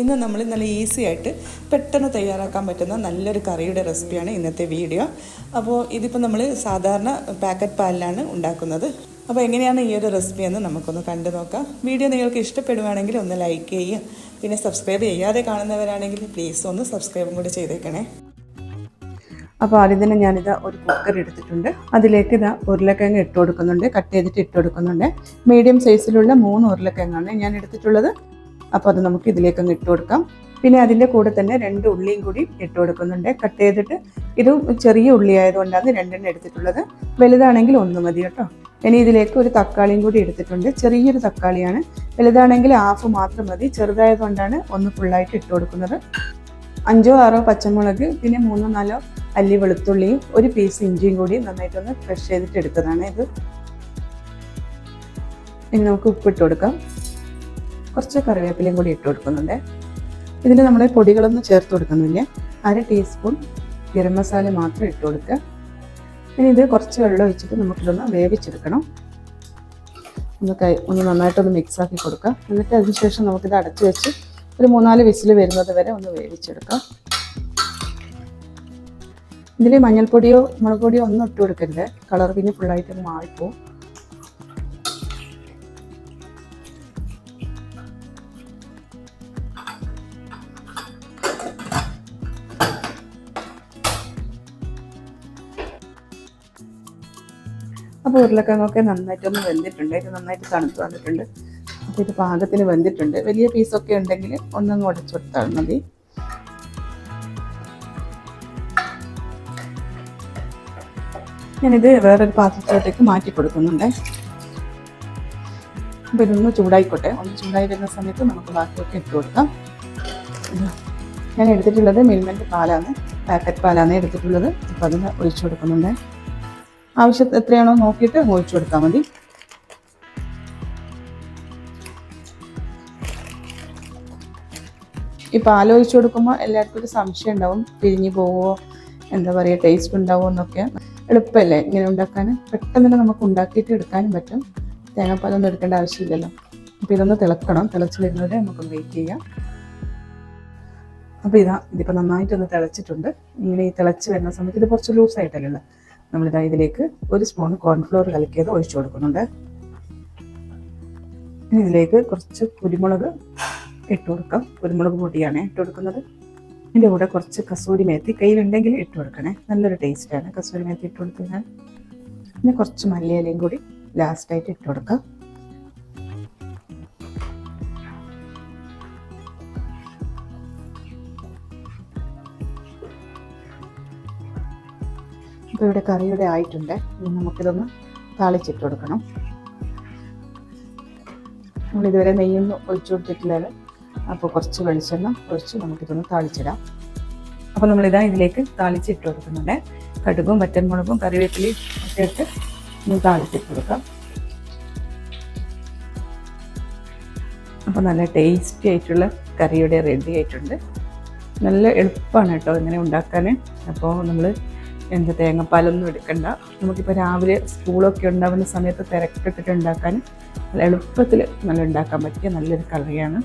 ഇന്ന് നമ്മൾ നല്ല ഈസി ആയിട്ട് പെട്ടെന്ന് തയ്യാറാക്കാൻ പറ്റുന്ന നല്ലൊരു കറിയുടെ റെസിപ്പിയാണ് ഇന്നത്തെ വീഡിയോ. അപ്പോൾ ഇതിപ്പോൾ നമ്മൾ സാധാരണ പാക്കറ്റ് പാലിലാണ് ഉണ്ടാക്കുന്നത്. അപ്പോൾ എങ്ങനെയാണ് ഈ ഒരു റെസിപ്പി എന്ന് നമുക്കൊന്ന് കണ്ടു നോക്കാം. വീഡിയോ നിങ്ങൾക്ക് ഇഷ്ടപ്പെടുവാണെങ്കിൽ ഒന്ന് ലൈക്ക് ചെയ്യുക. പിന്നെ സബ്സ്ക്രൈബ് ചെയ്യാതെ കാണുന്നവരാണെങ്കിൽ പ്ലീസ് ഒന്ന് സബ്സ്ക്രൈബും കൂടി ചെയ്തേക്കണേ. അപ്പോൾ ആദ്യം തന്നെ ഞാനിത് ഒരു കുക്കർ എടുത്തിട്ടുണ്ട്. അതിലേക്ക് ഇതാ ഉരുളക്കിഴങ്ങ് ഇട്ട് കൊടുക്കുന്നുണ്ട്. കട്ട് ചെയ്തിട്ട് ഇട്ട് കൊടുക്കുന്നുണ്ട്. മീഡിയം സൈസിലുള്ള മൂന്ന് ഉരുളക്കിഴങ്ങാണ് ഞാൻ എടുത്തിട്ടുള്ളത്. അപ്പോൾ അത് നമുക്ക് ഇതിലേക്ക് അങ്ങ് ഇട്ട് കൊടുക്കാം. പിന്നെ അതിന്റെ കൂടെ തന്നെ രണ്ട് ഉള്ളിയും കൂടി ഇട്ട് കൊടുക്കുന്നുണ്ട്. കട്ട് ചെയ്തിട്ട് ഇത് ചെറിയ ഉള്ളി ആയതുകൊണ്ടാണ് രണ്ടെണ്ണം എടുത്തിട്ടുള്ളത്. വലുതാണെങ്കിൽ ഒന്ന് മതി കേട്ടോ. ഇനി ഇതിലേക്ക് ഒരു തക്കാളിയും കൂടി എടുത്തിട്ടുണ്ട്. ചെറിയൊരു തക്കാളിയാണ്. വലുതാണെങ്കിൽ ഹാഫ് മാത്രം മതി. ചെറുതായതുകൊണ്ടാണ് ഒന്ന് ഫുള്ളായിട്ട് ഇട്ട് കൊടുക്കുന്നത്. അഞ്ചോ ആറോ പച്ചമുളക് പിന്നെ മൂന്നോ നാലോ അല്ലി വെളുത്തുള്ളിയും ഒരു പീസ് ഇഞ്ചിയും കൂടി നന്നായിട്ടൊന്ന് ക്രഷ് ചെയ്തിട്ട് എടുത്തതാണ് ഇത്. ഇനി നമുക്ക് ഉപ്പിട്ട് കൊടുക്കാം. കുറച്ച് കറിവേപ്പിലയും കൂടി ഇട്ട് കൊടുക്കുന്നുണ്ട്. ഇതിൽ നമ്മൾ പൊടികളൊന്നും ചേർത്ത് കൊടുക്കുന്നില്ല. അര ടീസ്പൂൺ ഗരം മസാല മാത്രം ഇട്ട് കൊടുക്കുക. ഇനി ഇത് കുറച്ച് വെള്ളം ഒഴിച്ചിട്ട് നമുക്കിതൊന്ന് വേവിച്ചെടുക്കണം. ഒന്ന് കൈ ഒന്ന് നന്നായിട്ടൊന്ന് മിക്സാക്കി കൊടുക്കാം എന്നിട്ട് അതിനുശേഷം നമുക്കിത് അടച്ചു വെച്ച് ഒരു മൂന്നാൽ വിസിൽ വരുന്നത് വരെ ഒന്ന് വേവിച്ചെടുക്കാം. ഇതിൽ മഞ്ഞൾപ്പൊടിയോ മുളക് പൊടിയോ ഒന്നും ഇട്ട് കൊടുക്കരുത്. കളർ പിന്നെ ഫുള്ളായിട്ട് മാറിപ്പോവും. അപ്പോൾ ഉരുളക്കിഴങ്ങൊക്കെ നന്നായിട്ടൊന്ന് വെന്തിട്ടുണ്ട്. ഇത് നന്നായിട്ട് തണുത്ത് വന്നിട്ടുണ്ട്. അപ്പോൾ ഇത് പാകത്തിന് വെന്തിട്ടുണ്ട്. വലിയ പീസൊക്കെ ഉണ്ടെങ്കിൽ ഒന്നങ്ങ് ഉടച്ചു കൊടുത്താൽ മതി. ഞാനിത് വേറൊരു പാത്രത്തിലോട്ടേക്ക് മാറ്റി കൊടുക്കുന്നുണ്ട്. അപ്പോൾ ഇതൊന്ന് ചൂടായിക്കോട്ടെ. ഒന്ന് ചൂടായി വരുന്ന സമയത്ത് നമുക്ക് ബാക്കിയൊക്കെ ഇട്ട് കൊടുക്കാം. ഞാൻ എടുത്തിട്ടുള്ളത് മിൽമന്റെ പാലാണ്. പാക്കറ്റ് പാലാണ് എടുത്തിട്ടുള്ളത്. അപ്പോൾ അതിന് ഒഴിച്ചു കൊടുക്കുന്നുണ്ട്. ആവശ്യം എത്രയാണോ നോക്കിയിട്ട് ഒഴിച്ചു കൊടുത്താൽ മതി. ഈ ഒഴിച്ചു കൊടുക്കുമ്പോൾ എല്ലാവർക്കും ഒരു സംശയം ഉണ്ടാവും. പിരിഞ്ഞു പോവോ എന്താ പറയുക ടേസ്റ്റ് ഉണ്ടാവുമോ എന്നൊക്കെ. എളുപ്പമല്ലേ ഇങ്ങനെ ഉണ്ടാക്കാൻ? പെട്ടെന്ന് തന്നെ നമുക്ക് ഉണ്ടാക്കിയിട്ട് എടുക്കാനും പറ്റും. തേങ്ങാപ്പാലൊന്നും എടുക്കേണ്ട ആവശ്യമില്ലല്ലോ. അപ്പോൾ ഇതൊന്ന് തിളക്കണം. തിളച്ച് വരുന്നത് നമുക്ക് വെയിറ്റ് ചെയ്യാം. അപ്പോൾ ഇതാ ഇതിപ്പോൾ നന്നായിട്ടൊന്ന് തിളച്ചിട്ടുണ്ട്. ഇങ്ങനെ ഈ തിളച്ച് വരുന്ന സമയത്ത് ഇത് കുറച്ച് ലൂസായിട്ടല്ലേ നമ്മളിതാ ഇതിലേക്ക് ഒരു സ്പൂൺ കോൺഫ്ലോർ കലക്കിയത് ഒഴിച്ചു കൊടുക്കുന്നുണ്ട്. ഇനി ഇതിലേക്ക് കുറച്ച് കുരുമുളക് ഇട്ട് കൊടുക്കാം. കുരുമുളക് പൊടിയാണ് ഇട്ട് കൊടുക്കുന്നത്. ഇതിന്റെ കൂടെ കുറച്ച് കസൂരി മേത്തി കയ്യിലുണ്ടെങ്കിൽ ഇട്ട് കൊടുക്കണേ. നല്ലൊരു ടേസ്റ്റാണ് കസൂരി മേത്തി ഇട്ട് കൊടുക്കുന്നത്. പിന്നെ കുറച്ച് മല്ലിയിലയും കൂടി ലാസ്റ്റായിട്ട് ഇട്ട് കൊടുക്കാം. ഇപ്പോൾ ഇവിടെ കറിയുടെ ആയിട്ടുണ്ട്. ഇനി നമുക്കിതൊന്ന് താളിച്ചിട്ട് കൊടുക്കണം. നമ്മളിതുവരെ നെയ്യൊന്നും ഒഴിച്ചു കൊടുത്തിട്ടില്ലല്ലോ. അപ്പോൾ കുറച്ച് വെളിച്ചെണ്ണ ഒഴിച്ച് നമുക്കിതൊന്ന് താളിച്ചിടാം. അപ്പോൾ നമ്മളിതാ ഇതിലേക്ക് താളിച്ചിട്ട് കൊടുക്കുന്നുണ്ട്. കടുകും വറ്റൻമുളകും കറിവേപ്പിലയും ഒക്കെ ഇട്ട് ഒന്ന് താളിച്ചിട്ട് കൊടുക്കാം. അപ്പോൾ നല്ല ടേസ്റ്റി ആയിട്ടുള്ള കറിയുടെ റെഡി ആയിട്ടുണ്ട്. നല്ല എളുപ്പമാണ് കേട്ടോ ഇങ്ങനെ ഉണ്ടാക്കാൻ. അപ്പോൾ നമ്മൾ എന്ത് തേങ്ങാപ്പാലൊന്നും എടുക്കണ്ട. നമുക്കിപ്പോൾ രാവിലെ സ്കൂളൊക്കെ ഉണ്ടാവുന്ന സമയത്ത് തിരക്കിട്ടിട്ട് ഉണ്ടാക്കാൻ നല്ല എളുപ്പത്തിൽ നല്ല ഉണ്ടാക്കാൻ പറ്റിയ നല്ലൊരു കറിയാണ്.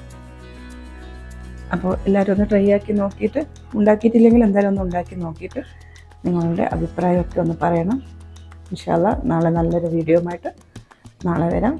അപ്പോൾ എല്ലാവരും ഒന്ന് ട്രൈ ആക്കി നോക്കിയിട്ട് ഉണ്ടാക്കിയിട്ടില്ലെങ്കിൽ എന്തായാലും ഒന്ന് ഉണ്ടാക്കി നോക്കിയിട്ട് നിങ്ങളുടെ അഭിപ്രായമൊക്കെ ഒന്ന് പറയണം. ഇൻഷാല്ല നാളെ നല്ലൊരു വീഡിയോ ആയിട്ട് നാളെ വരാം.